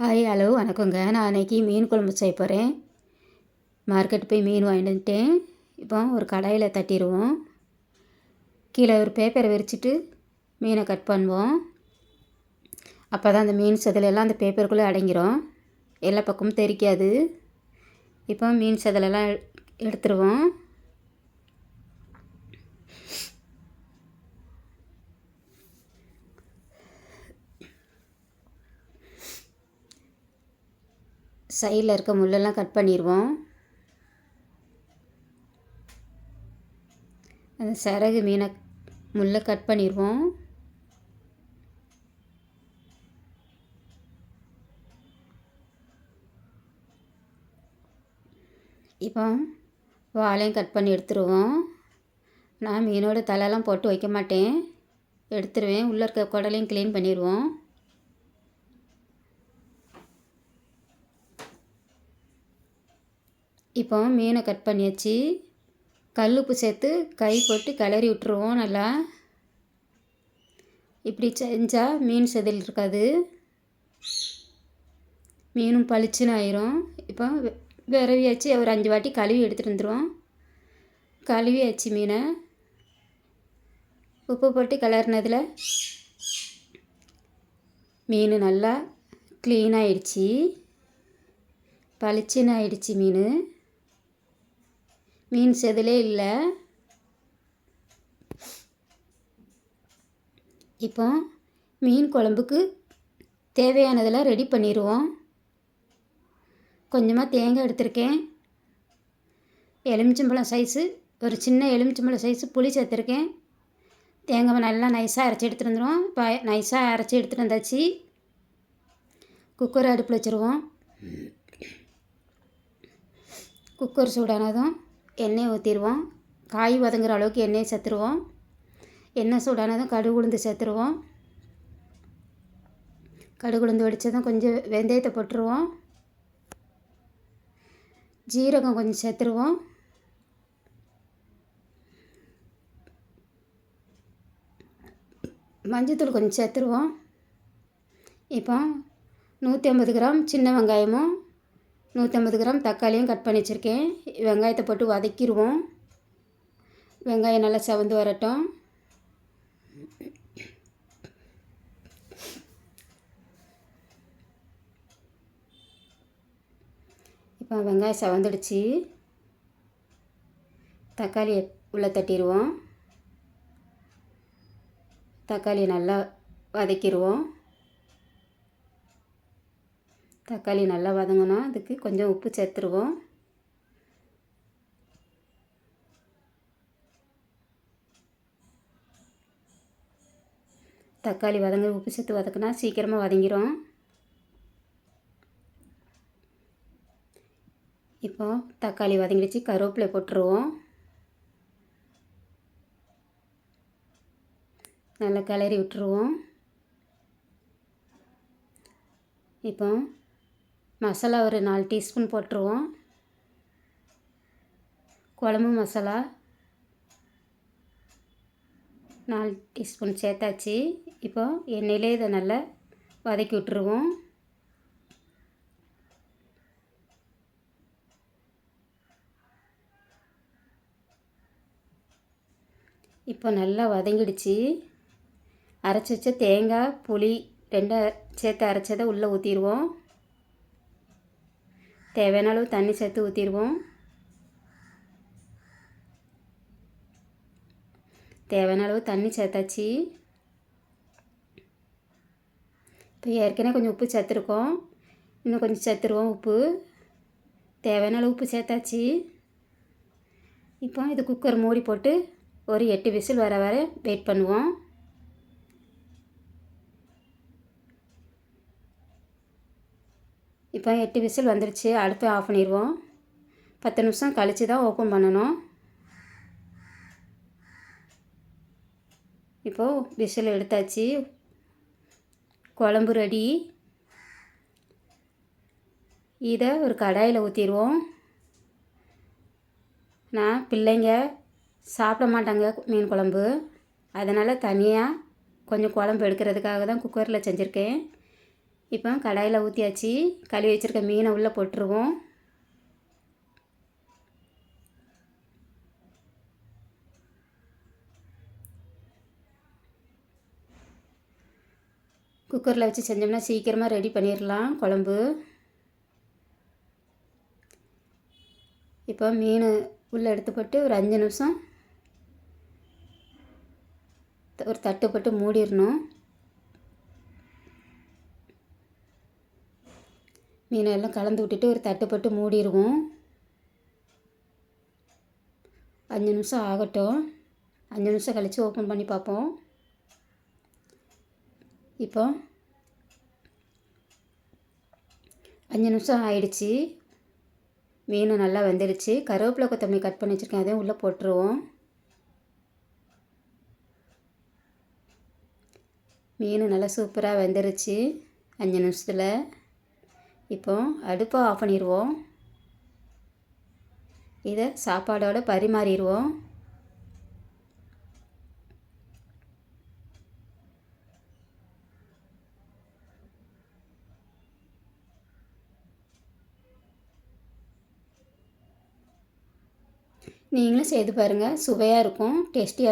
Hi hello வணக்கங்க. நான் அன்றைக்கி மீன் குழம்பு செய்ய போகிறேன் மார்க்கெட் போய் மீன் வாங்கிட்டு இப்போ ஒரு கடாயில் தட்டிடுவோம். கீழே ஒரு பேப்பரை விரிச்சிட்டு மீனை கட் பண்ணுவோம். அப்போ தான் அந்த மீன் செதிலெல்லாம் அந்த பேப்பருக்குள்ளே அடங்கிரும். எல்லா பக்கமும் தெரிக்காது. இப்போ மீன் செதிலெல்லாம் எடுத்துருவோம். சைடில் இருக்க முள்ளெல்லாம் கட் பண்ணிடுவோம். அந்த சிறகு மீனை முள்ளை கட் பண்ணிடுவோம். இப்போ வாழையும் கட் பண்ணி எடுத்துருவோம். நான் மீனோட தலையெல்லாம் போட்டு வைக்க மாட்டேன். எடுத்துருவேன். உள்ளே இருக்க குடலையும் க்ளீன் பண்ணிடுவோம். இப்போ மீனை கட் பண்ணியாச்சு. கல் உப்பு சேர்த்து கை போட்டு கிளறி விட்டுருவோம் நல்லா. இப்படி செஞ்சால் மீன் செதில் இருக்காது. மீனும் பளிச்சுன்னு ஆயிரும். இப்போ விரவியாச்சு. ஒரு அஞ்சு வாட்டி கழுவி எடுத்துகிட்டு வந்துடுவோம் கழுவியாச்சு மீனை. உப்பு போட்டு கிளறினதில் மீன் நல்லா க்ளீன் ஆயிடுச்சு. பளிச்சுன்னு ஆயிடுச்சு மீன். மீன்ஸ் எதுலே இல்லை. இப்போ மீன் குழம்புக்கு தேவையானதெல்லாம் ரெடி பண்ணிடுவோம் கொஞ்சமாக தேங்காய் எடுத்திருக்கேன். எலுமிச்சம்பழம் சைஸு ஒரு சின்ன எலுமிச்சம்பழம் சைஸு புளி சேர்த்துருக்கேன். தேங்காய் நல்லா நைஸாக அரைச்சி எடுத்துகிட்டு வந்துடுவோம் இப்போ நைஸாக அரைச்சி எடுத்துகிட்டு வந்தாச்சு. குக்கர் அடுப்பில் வச்சுருவோம். குக்கர் சூடானதும் எண்ணெய் ஊற்றிடுவோம் காய் வதங்குற அளவுக்கு எண்ணெயை சேர்த்துருவோம். எண்ணெய் சூடானதும் கடுகு உளுந்து சேர்த்துருவோம். கடுகு உளுந்து வெடித்ததும் கொஞ்சம் வெந்தயத்தை போட்டுருவோம். ஜீரகம் கொஞ்சம் சேர்த்துருவோம். மஞ்சத்தூள் கொஞ்சம் சேர்த்துருவோம். இப்போ நூற்றி ஐம்பது கிராம் சின்ன வெங்காயமும் நூற்றம்பது கிராம் தக்காளியும் கட் பண்ணி வச்சுருக்கேன். வெங்காயத்தை போட்டு வதக்கிடுவோம். வெங்காயம் நல்லா செவந்து வரட்டும். இப்போ வெங்காயம் செவந்துடுச்சு. தக்காளியை உள்ளே தட்டிடுவோம். தக்காளியை நல்லா வதக்கிடுவோம். தக்காளி நல்லா வதங்கினா அதுக்கு கொஞ்சம் உப்பு சேர்த்துருவோம். தக்காளி வதங்க உப்பு சேர்த்து வதக்குனா சீக்கிரமாக வதங்கிடும் இப்போ தக்காளி வதங்கிடுச்சு கருவேப்பிலை போட்டுருவோம். நல்லா கிளறி விட்டுருவோம். இப்போ மசாலா ஒரு நாலு டீஸ்பூன் போட்டுருவோம். குழம்பு மசாலா நாலு டீஸ்பூன் சேர்த்தாச்சு. இப்போ எண்ணெயிலே இதை நல்லா வதக்கி விட்டுருவோம். இப்போ நல்லா வதங்கிடுச்சு. அரைச்சி வச்ச தேங்காய் புளி ரெண்டை சேர்த்து அரைச்சதை உள்ளே ஊற்றிடுவோம் தேவையான அளவு தண்ணி சேர்த்து ஊற்றிடுவோம் தேவையான அளவு தண்ணி சேர்த்தாச்சு. இப்போ ஏற்கனவே கொஞ்சம் உப்பு சேர்த்துருக்கோம். இன்னும் கொஞ்சம் சேர்த்துருவோம் உப்பு. தேவையான அளவு உப்பு சேர்த்தாச்சு. இப்போ இது குக்கர் மூடி போட்டு ஒரு எட்டு விசில் வர வர வெயிட் பண்ணுவோம். இப்போ எட்டு விசில் வந்துடுச்சு அடுப்பை ஆஃப் பண்ணிடுவோம் பத்து நிமிஷம் கழித்து தான் ஓப்பன் பண்ணணும். இப்போது விசில் எடுத்தாச்சு. குழம்பு ரெடி இதை ஒரு கடாயில் ஊற்றிடுவோம் நான் பிள்ளைங்க சாப்பிட மாட்டாங்க மீன் குழம்பு. அதனால் தனியாக கொஞ்சம் குழம்பு எடுக்கிறதுக்காக தான் குக்கரில் செஞ்சுருக்கேன். இப்போ கடாயில் ஊற்றியாச்சு கழுவி வச்சுருக்க மீனை உள்ளே போட்டுருவோம். குக்கரில் வச்சு செஞ்சோம்னா சீக்கிரமாக ரெடி பண்ணிடலாம் குழம்பு. இப்போ மீன் உள்ளே எடுத்து போட்டு ஒரு அஞ்சு நிமிஷம் ஒரு தட்டு போட்டு மூடிடணும். மீனை எல்லாம் கலந்து விட்டுட்டு ஒரு தட்டுப்பட்டு மூடிடுவோம் அஞ்சு நிமிஷம் ஆகட்டும். அஞ்சு நிமிஷம் கழித்து ஓப்பன் பண்ணி பார்ப்போம். இப்போ அஞ்சு நிமிஷம் ஆயிடுச்சு. மீன் நல்லா வெந்துடுச்சு. கருவேப்பிலை கொத்தமல்லி கட் பண்ணி வச்சுருக்கேன். அதையும் உள்ளே போட்டுருவோம். மீன் நல்லா சூப்பராக வெந்துருச்சு. அஞ்சு நிமிஷத்தில். இப்போ அடுப்பை ஆஃப் பண்ணிடுவோம் இதை சாப்பாடோடு பரிமாறிடுவோம் நீங்களும் செய்து பாருங்கள் சுவையாக இருக்கும் டேஸ்டியாக